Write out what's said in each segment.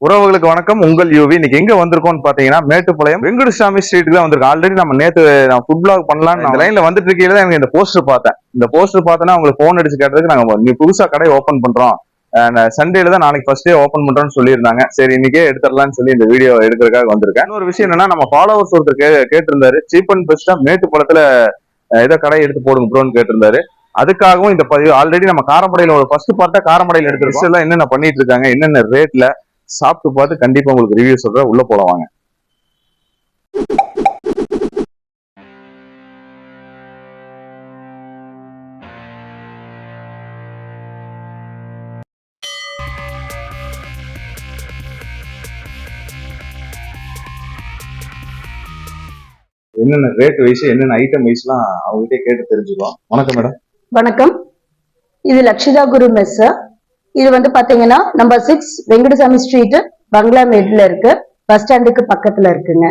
உறவுகளுக்கு வணக்கம். உங்கள் யூவி. இன்னைக்கு எங்க வந்திருக்கோம்னு பாத்தீங்கன்னா மேட்டுப்பாளையம் வெங்கடசாமி ஸ்ட்ரீட்டுக்கு தான் வந்திருக்கோம். ஆல்ரெடி நம்ம நேத்து நான் ஃபுட் பிளாக் பண்ணலாம்னு இந்த லைன்ல வந்துட்டு இருக்கையில தான் எனக்கு இந்த போஸ்டர் பார்த்தேன். இந்த போஸ்டர் பார்த்தோன்னா உங்களுக்கு ஃபோன் அடிச்சு கேட்டதுக்கு நாங்க நீ புதுசா கடை ஓபன் பண்றோம். சண்டேல தான் நாளைக்கு ஃபர்ஸ்ட் டே ஓபன் பண்றோம்னு சொல்லியிருந்தாங்க. சரி இன்னைக்கே எடுத்துடலாம்னு சொல்லி இந்த வீடியோ எடுக்கிறதுக்காக வந்திருக்கேன். இன்னொரு விஷயம் என்னன்னா நம்ம ஃபாலோவர்ஸ் ஒருத்தர் கே- கேட்டிருந்தாரு. சீப் அண்ட் பெஸ்டா மேட்டுப்பாளத்துல ஏதோ கடை எடுத்து போடுங்க ப்ரோன்னு கேட்டிருந்தாரு. அதுக்காகவும் இந்த பதிவு ஆல்ரெடி நம்ம காரமடையில ஒரு ஃபர்ஸ்ட் பார்ட்டா காரமடையில எடுத்துருக்கோம். எல்லாம் என்னென்ன பண்ணிட்டு இருக்காங்க என்னென்ன ரேட்ல சாப்பிட்டு பார்த்து கண்டிப்பா உங்களுக்கு ரிவ்யூ சொல்றேன். உள்ள போலாம் வாங்க. என்னென்ன ரேட் வைஸ் என்னென்ன ஐட்டம் வைஸ்லாம் அவங்ககிட்ட கேட்டு தெரிஞ்சுக்கலாம். வணக்கம் மேடம் வணக்கம். இது லக்ஷிதா குரு மெஸ் இது வந்து பாத்தீங்கன்னா நம்பர் சிக்ஸ் வெங்கடசாமி ஸ்ட்ரீட் பங்களா மேட்ல இருக்கு. பஸ் ஸ்டாண்டுக்கு பக்கத்துல இருக்குங்க.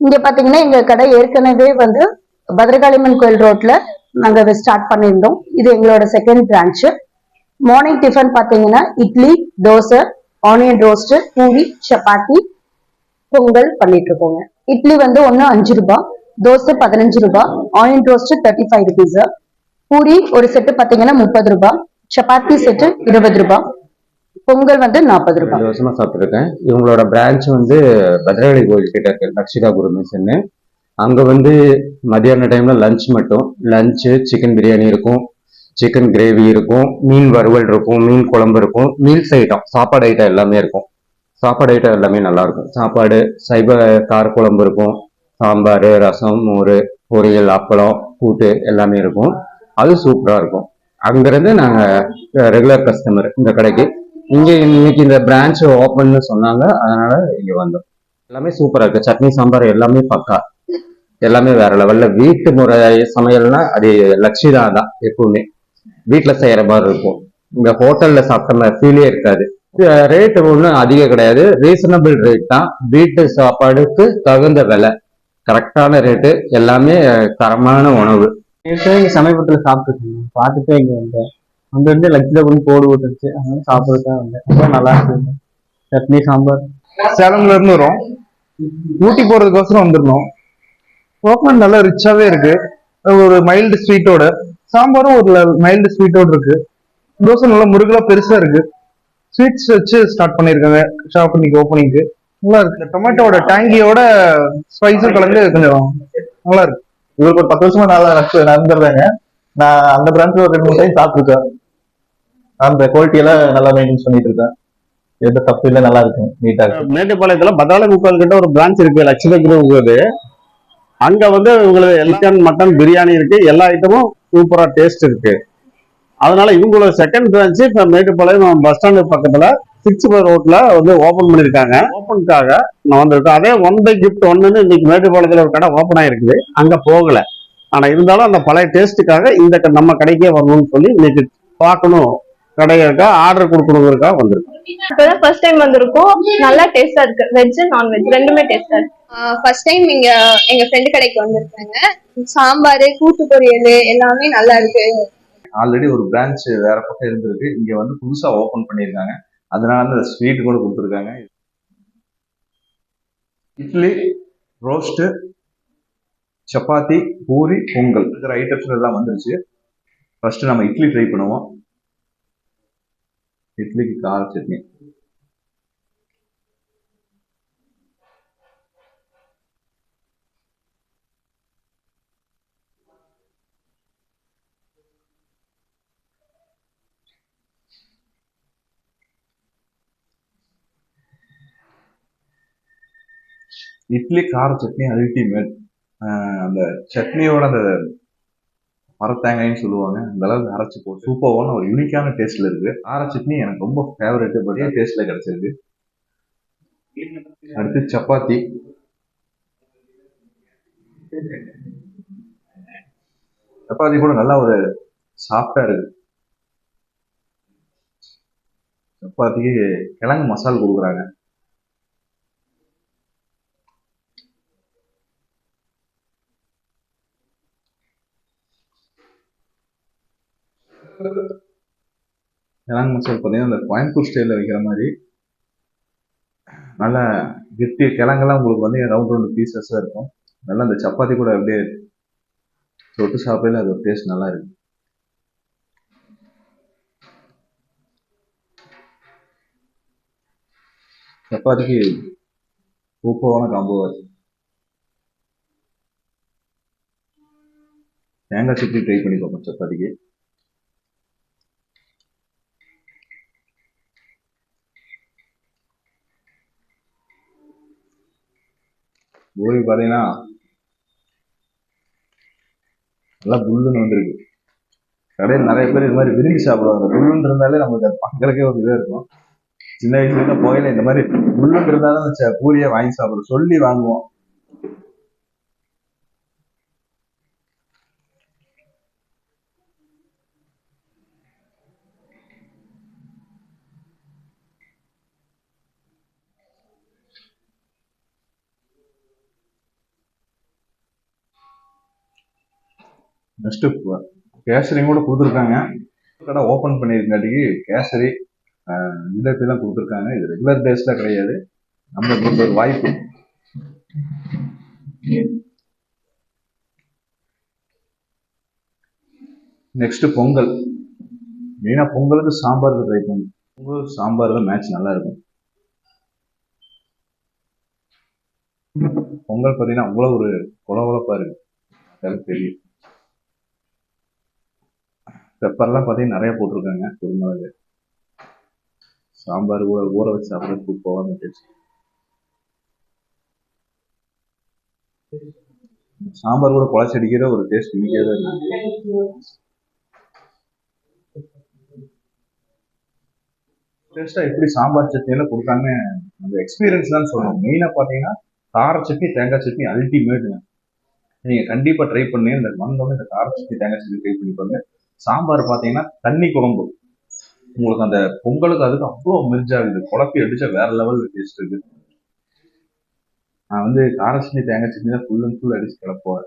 இங்க பாத்தீங்கன்னா எங்க கடை ஏற்கனவே வந்து பத்ரகாளியம்மன் கோயில் ரோட்ல நாங்க ஸ்டார்ட் பண்ணியிருந்தோம். இது எங்களோட செகண்ட் பிரான்ச் மார்னிங் டிஃபன் பாத்தீங்கன்னா இட்லி தோசை ஆனியன் ரோஸ்ட் பூரி சப்பாத்தி பொங்கல் பண்ணிட்டு இருக்கோங்க. இட்லி வந்து ஒன்னு அஞ்சு ரூபாய் தோசை பதினஞ்சு ரூபாய் onion roast thirty five rupees puri ஒரு செட்டு பாத்தீங்கன்னா முப்பது ரூபாய் சப்பாத்தி செட்டு இருபது ரூபாய் பொங்கல் வந்து நாற்பது ரூபாய் வருஷமா சாப்பிட்டுருக்கேன். இவங்களோட பிரான்ச் வந்து பத்ரகாளி கோயில் கிட்ட இருக்கு. லக்ஷிதா குரு அங்க வந்து மதியான டைம்ல லஞ்ச் மட்டும். லஞ்சு சிக்கன் பிரியாணி இருக்கும். சிக்கன் கிரேவி இருக்கும். மீன் வறுவல் இருக்கும். மீன் குழம்பு இருக்கும். மீல்ஸ் ஐட்டம் சாப்பாடு ஐட்டம் எல்லாமே இருக்கும். சாப்பாடு ஐட்டம் எல்லாமே நல்லா இருக்கும். சாப்பாடு கார் குழம்பு இருக்கும். சாம்பார் ரசம் மோர் பொரியல் அப்பளம் கூட்டு எல்லாமே இருக்கும். அது சூப்பராக இருக்கும். அங்கிருந்து நாங்கள் ரெகுலர் கஸ்டமர் இந்த கடைக்கு. இங்கே இன்னைக்கு இந்த பிரான்ச் ஓப்பன்னு சொன்னாங்க. அதனால இங்கே வந்தோம். எல்லாமே சூப்பராக இருக்கு. சட்னி சாம்பார் எல்லாமே பக்கா. எல்லாமே வேற லெவல்ல வீட்டு முறை சமையல்னா அது லட்சிதா தான் எப்பவுமே. வீட்டில் செய்யற மாதிரி இருக்கும். இங்க ஹோட்டல்ல சாப்பிட்ட மாதிரி ஃபீலே இருக்காது. ரேட் ஒன்றும் அதிகம் கிடையாது. ரீசனபிள் ரேட் தான். வீட்டு சாப்பாடுக்கு தகுந்த விலை. கரெக்டான ரேட்டு எல்லாமே தரமான உணவு. ஏற்கனவே இங்க சமயபுரத்துல சாப்பிட்டுருக்கேன் பார்த்துட்டு இங்க வந்தேன். அங்க இருந்து லட்சில கொஞ்சம் போடு விட்டுருச்சு. அதனால சாப்பிட்டு தான் வந்தேன். ரொம்ப நல்லா இருக்கு சட்னி சாம்பார். சேலம்ல இருந்து வரும். ஊட்டி போறதுக்கோசரம் வந்துடணும் கோகனட் நல்லா ரிச்சாவே இருக்கு. ஒரு மைல்டு ஸ்வீட்டோட சாம்பாரும் ஒரு மைல்டு ஸ்வீட்டோட இருக்கு. தோசை நல்லா முருகலா பெருசா இருக்கு. ஸ்வீட்ஸ் வச்சு ஸ்டார்ட் பண்ணிருக்காங்க ஷாப் இன்னைக்கு ஓப்பனிங்க்கு நல்லா இருக்கு. டொமேட்டோட டேங்கியோட ஸ்பைஸும் கலந்து கொஞ்சம் நல்லா இருக்கு. இவருக்கு ஒரு பத்து வருஷமா நல்லா நடந்துடுறாங்க. நான் அந்த பிராண்ட்ல ஒரு ரெண்டு மூணு டைம் சாப்பிட்டுருக்கேன். அந்த குவாலிட்டி எல்லாம் நல்லா மெயின்டைன் பண்ணிட்டு இருக்கேன். எந்த தப்பு இல்லை நல்லா இருக்கும் நீட்டா இருக்கு. மேட்டுப்பாளையத்துல பதாள முக்கால் கிட்ட ஒரு பிரான்ச் இருக்கு லட்சுமி குரு அங்க வந்து உங்களுக்கு சிக்கன் மட்டன் பிரியாணி இருக்கு. எல்லா ஐட்டமும் சூப்பரா டேஸ்ட் இருக்கு. அதனால இவங்களோட செகண்ட் பிரான்ச் இப்ப மேட்டுப்பாளையம் பஸ் ஸ்டாண்டு பக்கத்துல சிக்ஸ் ரோட்ல வந்து ஓபன் பண்ணிருக்காங்க. ஓப்பனுக்காக நான் வந்திருக்கேன் அதே ஒன் பை கிஃப்ட் ஒன்னுன்னு இன்னைக்கு மேட்டுப்பாளையத்துல ஒரு கடை ஓப்பன் ஆயிருக்குது அங்க போகல. ஆனா இருந்தாலும் அந்த பழைய டேஸ்ட்டுக்காக இந்த நம்ம கடைக்கே வரணும்னு சொல்லி இன்னைக்கு பார்க்கணும். கடையிருக்கா ஆர்டர் கொடுக்கணுங்கிறதுக்காக வந்திருக்கோம். இப்பதான் ஃபர்ஸ்ட் டைம் வந்திருக்கோம். நல்லா டேஸ்டா இருக்கு. வெஜ் நான்வெஜ் ரெண்டுமே டேஸ்டா இருக்கு. ஃபர்ஸ்ட் டைம் இங்க எங்க ஃப்ரெண்டு கடைக்கு வந்திருக்காங்க. சாம்பார் கூட்டு பொரியல் எல்லாமே நல்லா இருக்கு. ஆல்ரெடி ஒரு பிரான்ச் வேற பக்கம் இருந்திருக்கு. இங்க வந்து புதுசா ஓபன் பண்ணியிருக்காங்க. அதனால அந்த ஸ்வீட் கூட கொடுத்துருக்காங்க. இட்லி ரோஸ்ட்டு சப்பாத்தி பூரி பொங்கல் இருக்கிற ஐட்டம்ஸ் எல்லாம் வந்துருச்சு. ஃபர்ஸ்ட் நம்ம இட்லி ட்ரை பண்ணுவோம். இட்லிக்கு கார சட்னி. இட்லி கார சட்னி அல்டிமேட் அந்த சட்னியோட அந்த மரத்தேங்காயின்னு சொல்லுவாங்க. அந்த அளவுக்கு அரைச்சு போட்டு சூப்பரான ஒரு யூனிக்கான டேஸ்ட்ல இருக்கு. கார சட்னி எனக்கு ரொம்ப ஃபேவரட் பட் டேஸ்ட்ல கிடைச்சிருக்கு. அடுத்து சப்பாத்தி. சப்பாத்தி கூட நல்லா ஒரு சாஃப்டா இருக்கு. சப்பாத்திக்கு கிழங்கு மசால் கொடுக்குறாங்க. கிழங்கு மசால் பார்த்தீங்கன்னா அந்த கோயம்புத்தூர் ஸ்டைலில் வைக்கிற மாதிரி நல்லா கெட்டி கிழங்கெல்லாம் உங்களுக்கு வந்து ரவுண்ட் ரவுண்ட் பீசஸாக இருக்கும். நல்லா அந்த சப்பாத்தி கூட அப்படியே தொட்டு சாப்பிடல அது ஒரு டேஸ்ட் நல்லா இருக்கு. சப்பாத்திக்கு சூப்பரான காம்போ தேங்காய் சட்னி ட்ரை பண்ணி பார்ப்போம் சப்பாத்திக்கு. பூரி பார்த்தீங்கன்னா நல்லா புல்லுன்னு வந்திருக்கு. கடையில் நிறைய பேர் இது மாதிரி விரும்பி சாப்பிடுவாங்க. புல்லுன்னு இருந்தாலே நமக்கு அது ஒரு இதாக இருக்கும். சின்ன வயசுல இருந்த போயில இந்த மாதிரி புல்லுன்னு இருந்தாலும் பூரியை வாங்கி சாப்பிடுறோம் சொல்லி வாங்குவோம். நெக்ஸ்ட் கேசரியும் கூட கொடுத்துருக்காங்க. கடை ஓப்பன் பண்ணியிருக்காட்டிக்கு கேசரி ஆஹ், கொடுத்துருக்காங்க. இது ரெகுலர் டேஸ்ல கிடையாது. நம்மளுக்கு ஒரு வாய்ப்பு. நெக்ஸ்ட் பொங்கல். மெயினாக பொங்கலுக்கு சாம்பாருக்கு ட்ரை பண்ணு பொங்கல் சாம்பார் தான் மேட்ச் நல்லா இருக்கும். பொங்கல் பார்த்தீங்கன்னா அவ்வளோ ஒரு குளகுளப்பா இருக்கு. எனக்கு தெரியும். பெப்பர்லாம் பார்த்தீங்கன்னா நிறைய போட்டிருக்காங்க. குருமிளகு சாம்பார் கூட ஊற வச்சு சாப்பிட்றது சூப்பரான டேஸ்ட் சாம்பார் கூட குழச்சி அடிக்கிற ஒரு டேஸ்ட் இன்னைக்கே தான் டேஸ்டா எப்படி சாம்பார் சட்னியெல்லாம் கொடுத்தாங்க அந்த எக்ஸ்பீரியன்ஸ் தான் சொல்லணும். மெயினா பாத்தீங்கன்னா கார சட்னி தேங்காய் சட்னி அல்டிமேட்டுங்க நீங்க கண்டிப்பா ட்ரை பண்ணி இந்த வந்தோடனே இந்த கார சட்னி தேங்காய் சட்னி ட்ரை பண்ணி பாருங்க. சாம்பார் பார்த்தீங்கன்னா தண்ணி குழம்பு. உங்களுக்கு அந்த பொங்கலுக்கு அதுக்கு அவ்வளோ மெர்ஜ் குழப்பி அடிச்சா வேற லெவல் டேஸ்ட் இருக்கு நான் வந்து கார தேங்காய் சட்னி தான் ஃபுல் அண்ட் ஃபுல் அடிச்சு கிடப்போம்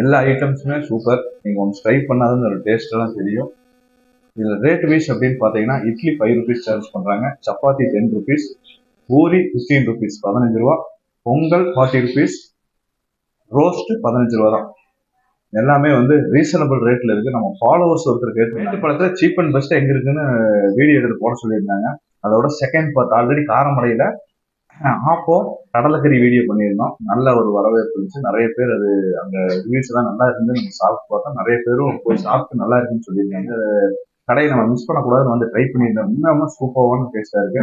எல்லா ஐட்டம்ஸுமே சூப்பர் நீங்கள் ஒன்று ட்ரை பண்ணாதான் அதோட டேஸ்ட்டெல்லாம் தெரியும். இதில் ரேட் வைஸ் அப்படின்னு பார்த்தீங்கன்னா இட்லி ஃபைவ் ருபீஸ் சார்ஜ் பண்ணுறாங்க chapati ten rupees puri fifteen rupees பதினஞ்சு ரூபா. பொங்கல் ஃபார்ட்டி ருபீஸ் ரோஸ்ட்டு பதினஞ்சு ரூபா தான். எல்லாமே வந்து ரீசனபிள் ரேட்டில் இருக்குது நம்ம ஃபாலோவர்ஸ் ஒருத்தர் கேட்டு படத்தில் சீப் அண்ட் பெஸ்ட்டாக எங்கே இருக்குன்னு வீடியோ எடுத்து போட சொல்லியிருந்தாங்க. அதோட செகண்ட் பார்ட் ஆல்ரெடி காரமடையில். ஆப்போ கடலக்கறி வீடியோ பண்ணியிருந்தோம். நல்ல ஒரு வரவேற்பு இருந்துச்சு. நிறைய பேர் அது அந்த ரிவ்யூஸ் எல்லாம் நல்லா இருந்து நம்ம சாப்பிட்டு பார்த்தோம். நிறைய பேரும் போய் சாப்பிட்டு நல்லா இருக்குன்னு சொல்லியிருந்தாங்க கடையை நம்ம மிஸ் பண்ணக்கூடாதுன்னு வந்து ட்ரை பண்ணியிருந்தோம். இன்னமும் சூப்பரான டேஸ்டா இருக்கு.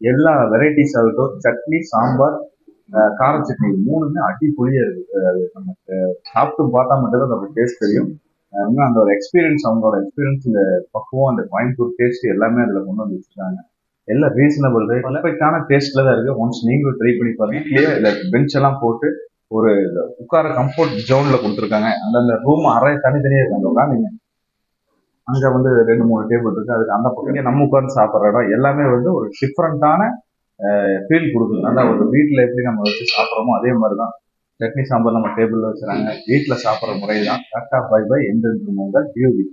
எல்லா வெரைட்டிஸ் ஆகட்டும் சட்னி சாம்பார் கார சட்னி மூணுமே அடிப்பொலியா இருக்கு. அது நமக்கு சாப்பிட்டு பார்த்தா மட்டும்தான் நமக்கு டேஸ்ட் தெரியும். இன்னும் அந்த ஒரு எக்ஸ்பீரியன்ஸ் அவங்களோட எக்ஸ்பீரியன்ஸ் இந்த பக்குவம் அந்த கோயம்புத்தூர் டேஸ்ட் எல்லாமே அதுல கொண்டு வந்து வச்சிருக்காங்க. எல்லாம் ரீசனபிள் ரேட் பர்ஃபெக்டான டேஸ்ட்ல தான் இருக்கு. ஒன்ஸ் நீங்களும் ட்ரை பண்ணி பாருங்க. வீட்லயே பெஞ்ச் எல்லாம் போட்டு ஒரு உட்கார கம்ஃபர்ட் ஜோன்ல கொடுத்துருக்காங்க. அந்தந்த ரூம் அறை தனித்தனியா இருக்காங்க. உட்காந்துங்க அங்க வந்து ரெண்டு மூணு டேபிள் இருக்கு. அதுக்கு அந்த பக்கம் நம்ம உட்கார்ந்து சாப்பிட்ற இடம் எல்லாமே வந்து ஒரு டிஃப்ரெண்டான ஃபீல் கொடுக்குது. நல்லா ஒரு வீட்டில் எப்படி நம்ம வச்சு சாப்பிட்றோமோ அதே மாதிரி தான் சட்னி சாம்பார் நம்ம டேபிளில் வச்சுறாங்க. வீட்டில் சாப்பிட்ற முறை தான் டாட்டா பை பை எந்தெந்த உங்கள் டியூபி